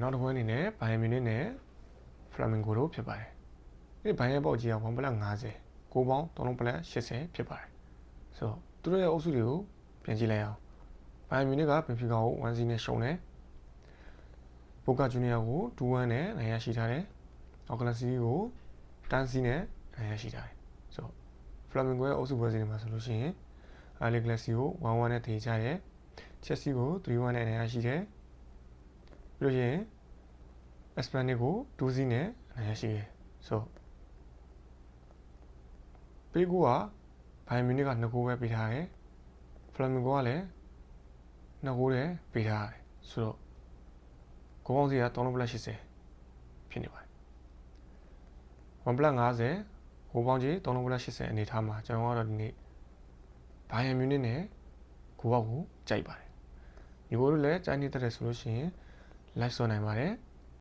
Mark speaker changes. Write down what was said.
Speaker 1: နောက်တစ်ပွဲအနေနဲ့ဘိုင်မြူနစ်နဲ့ဖလာမင်ဂိုတို့ဖြစ်ပါတယ်ဒီဘိုင်ရဲ့ပေါက်ကြီးက1ပလက်50ကိုပေါင်း3လုံးပလက်80ဖြစ်ပါတယ်ဆိုတော့သူတို့ရဲ့အုပ်စုတွေကိုပြန်ကြည့်လိုက်အောင်ဘိုင်မြူနစ်ကဘင်ဖီကာကို1-0နဲ့ရှုံးတယ်ဘိုကာဂျူနီယာကို2-1နဲ့နိုင်ရရှိထားတယ်အော်ကလစီကိုတန်းစီနဲ့နိုင်ရရှိထားတယ်ဆိုတော့ဖလာမင်ဂိုရဲ့အုပ်စုပွဲစဉ်တွေမှာဆိုလို့ရှိရင်အာလီဂလက်စီကို1-1နဲ့ထေချတယ်ချက်စီကို3-1နဲ့နိုင်ရရှိတယ် ပြီးလို့ရှိရင် Esplanade ကို2စီးနဲ့နိုင်ရရှိတယ်ဆိုပေးကူကဘိုင်မြူနစ်က2ဂိုးပဲပေးထားတယ်ဖလာမင်ဂိုကလည်း2ဂိုးတည်းပေးထားတယ်ဆိုတော့ဂိုးပေါင်းစီက3လုံးပလက်80ဖြစ်နေပါတယ်1ပလက်50ဂိုးပေါင်းကြီး3လုံးပလက်80အနေထားမှာကျွန်တော်ကတော့ဒီနေ့ဘိုင်ယန်မြူနစ်နဲ့ဂိုးပေါက်ကိုကြိုက်ပါတယ်ဒီဘိုးတို့လည်းကြိုက်နေတတ်တယ်ဆိုလို့ရှိရင် live ဆော်နိုင်ပါတယ်